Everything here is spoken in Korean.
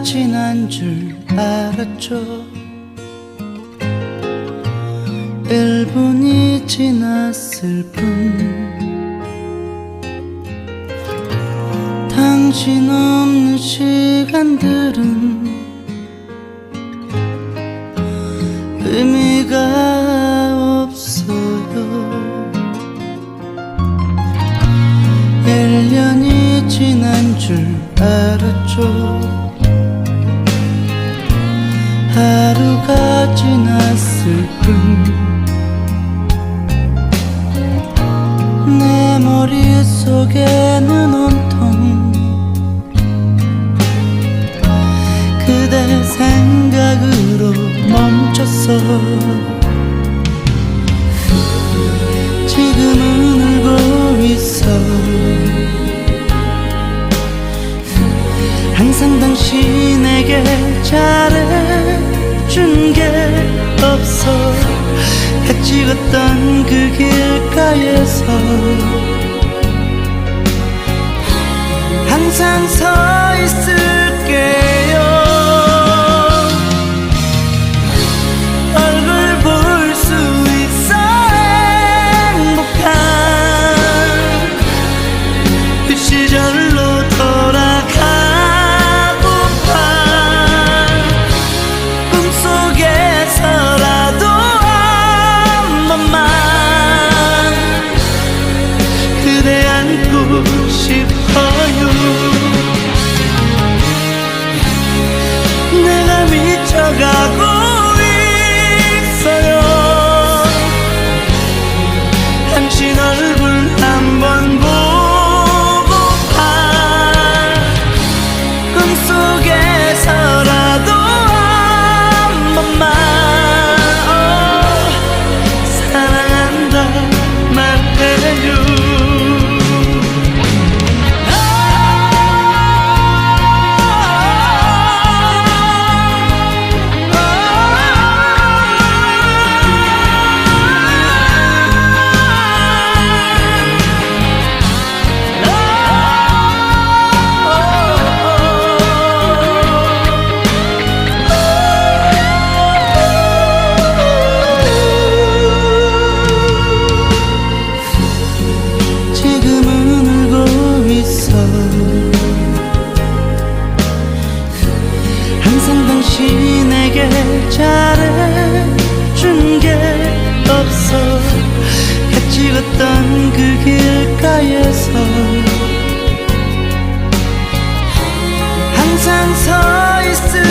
지난 줄 알았죠. 1분이 지났을 뿐. 당신 없는 시간들은 의미가 없어요. 1년이 지난 줄 알았죠 하루가 지났을 뿐 내 머릿속에는 온통 그대 생각으로 멈췄어. 지금은 울고 있어. 항상 당신에게 걷던 그 길가에서 항상 서 있을게요. 얼굴 볼 수 있어 행복한 그 시절로 미쳐 그 길가에서 항상 서 있을